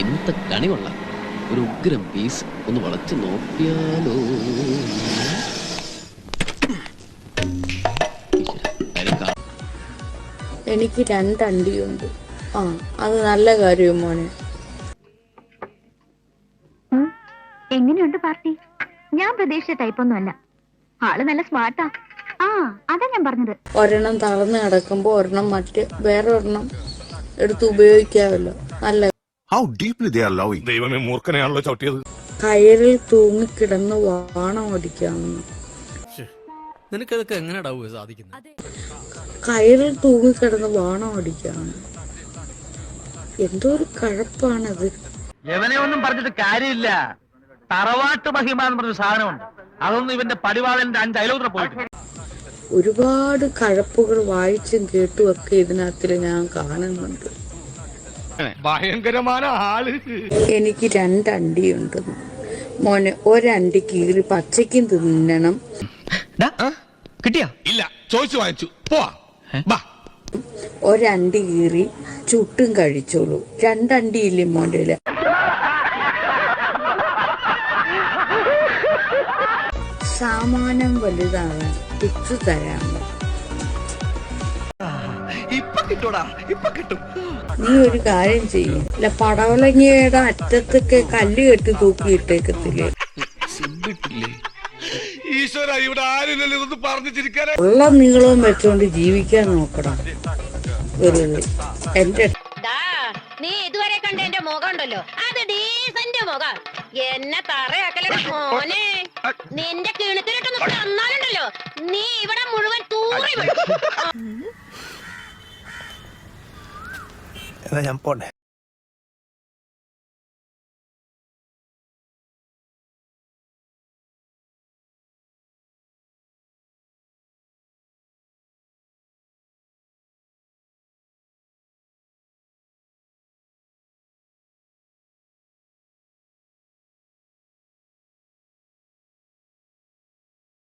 ഇന്നത്തെ കണി കൊള്ളാം ഒരു ഉഗ്രം പീസ് ഒന്ന് വളച്ചു നോക്കിയാലോ? എനിക്ക് രണ്ടണ്ടിയുണ്ട്. ആ അത് നല്ല കാര്യം മോനെ. എങ്ങനെയുണ്ട് പാർട്ടി? ഞാൻ പ്രതീക്ഷിച്ച ടൈപ്പൊന്നും അല്ല. ആൾ നല്ല സ്മാർട്ടാ ആ. അതാ ഞാൻ പറഞ്ഞത്. ഒരെണ്ണം തളർന്ന് കിടക്കുമ്പോ ഒരെണ്ണം മറ്റ് വേറെ ഒരെണ്ണം എടുത്ത് ഉപയോഗിക്കാമല്ലോ. നല്ല How deeply they are loving. ദൈവമേ മൂർഖനെയാണല്ലോ ചവിട്ടിയത്. കയറിൽ തൂങ്ങിക്കിടന്ന് വാണം ഓടിക്കാമെന്ന് നിനക്കതൊക്കെ എങ്ങനെയാടാവുക സാധിക്കുന്നത്? കയറിൽ തൂങ്ങിക്കിടന്ന് വാണം ഓടിക്കാമെന്ന് എന്തോ ഒരു കഴപ്പാണത്. എവനെ ഒന്നും പറഞ്ഞിട്ട് കാര്യമില്ല. തറവാട്ട് മഹിമ എന്ന് പറഞ്ഞ സാധനമുണ്ട്. അതൊന്നും ഇവന്റെ പടിവാളന്റെ അഞ്ച് അയലോത്ര പോയിട്ട് ഒരുപാട് കഴപ്പുകൾ വായിച്ചും കേട്ടും ഒക്കെ ഇതിനകത്തിൽ ഞാൻ കാണുന്നുണ്ട്. ഭയങ്കരമായ ആൾ. എനിക്ക് രണ്ടണ്ടിയുണ്ട്. മോനെ ഒരണ്ടി കീറി പച്ചയ്ക്കും തിന്നണം. കിട്ടിയാ? ഇല്ല ചോദിച്ചു വാങ്ങിച്ചു. പോവാ. ബാ. ഒരണ്ടി കീറി ചുട്ടും കഴിച്ചോളൂ. രണ്ടണ്ടി ഇല്ലേ മോന്റെ? സാമാനം വലുതാണ്. തുച്ചു തരാമോ? നീ ഒരു കാര്യം ചെയ്യും. ഇല്ല പടവലങ്ങയുടെ അറ്റത്തൊക്കെ കല്ല് കെട്ടി തൂക്കിയിട്ടേക്കത്തില്ലേ ഈശ്വര ഇവിടെ ആരുമില്ലല്ലോ ഇതൊന്ന് പറഞ്ഞു ചിരിക്കാനേ ഉള്ള നീളവും വെച്ചോണ്ട് ജീവിക്കാൻ നോക്കണം വെറുതെ എന്റെ നീ ഇതുവരെ കണ്ട എന്റെ മുഖം ഉണ്ടല്ലോ. അത് ഡീസന്റ് മുഖം. എന്നെ തറയാക്കലട മോനെ. നിന്റെ കിണത്തിലിട്ടൊന്ന് തന്നാലുണ്ടല്ലോ നീ ഇവിടെ മുഴുവൻ തൂറി വിടും. എന്നാ ഞാൻ പോട്ടെ